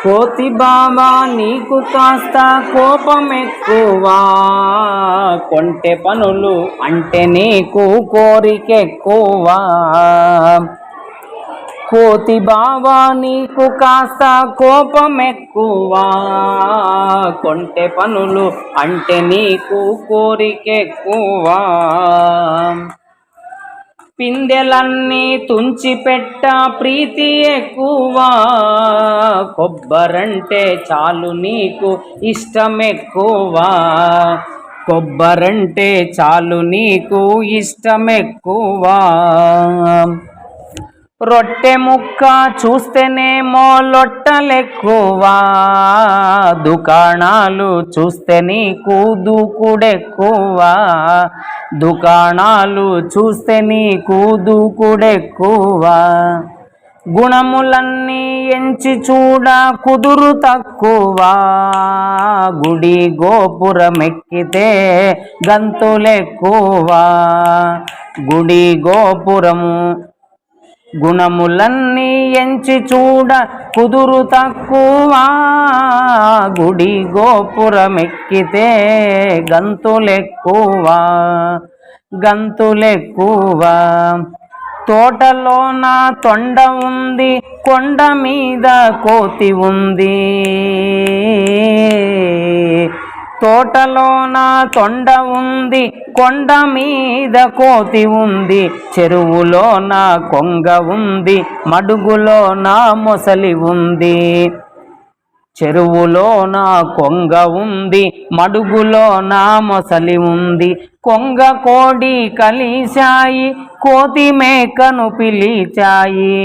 కోతి బావా నీకు కాస్త కోపం ఎక్కువా కొంటె పనులు అంటే నీకు కోరిక ఎక్కువా కోతి బావా నీకు కాస్త కోపం ఎక్కువా కొంటె పనులు అంటే నీకు కోరిక ఎక్కువా పిందెలన్నీ తుంచిపెట్ట ప్రీతి ఎక్కువ? కొబ్బరంటే చాలు నీకు ఇష్టం కొబ్బరంటే చాలు నీకు ఇష్టం రొట్టె ముక్క చూస్తేనేమో లొట్టలెక్కువ దుకాణాలు చూస్తే నీకు దూకుడెక్కువ? దుకాణాలు చూస్తే నీకు దూకుడెక్కువ? గుణములన్నీ ఎంచి చూడ కుదురు తక్కువ? గుడి గోపురమెక్కితే గంతులెక్కువ? గుడి గోపురము గుణములన్నీ ఎంచి చూడ కుదురు తక్కువ. గుడి గోపురమెక్కితే గంతులెక్కువ. గంతులెక్కువ. తోటలోన తొండ ఉంది కొండ మీద కోతి ఉంది. తోటలోన తొండ ఉంది కొండ మీద కోతి ఉంది చెరువులోన కొంగ ఉంది మడుగులోన మొసలి ఉంది. చెరువులోన కొంగ ఉంది మడుగులోన మొసలి ఉంది. కొంగ కోడి కలిశాయి కోతి మేకను పిలిచాయి.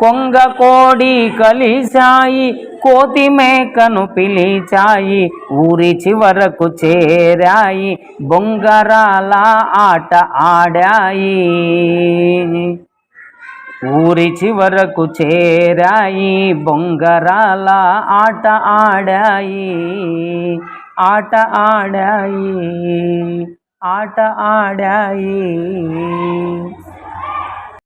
కొంగ కోడి కలిశాయి కోతి మేకను పిలిచాయి ఊరి చివరకు చేరాయి బొంగరాల ఆట ఆడాయి. ఊరి చివరకు చేరాయి బొంగరాల ఆట ఆడాయి. ఆట ఆడాయి ఆట ఆడాయి.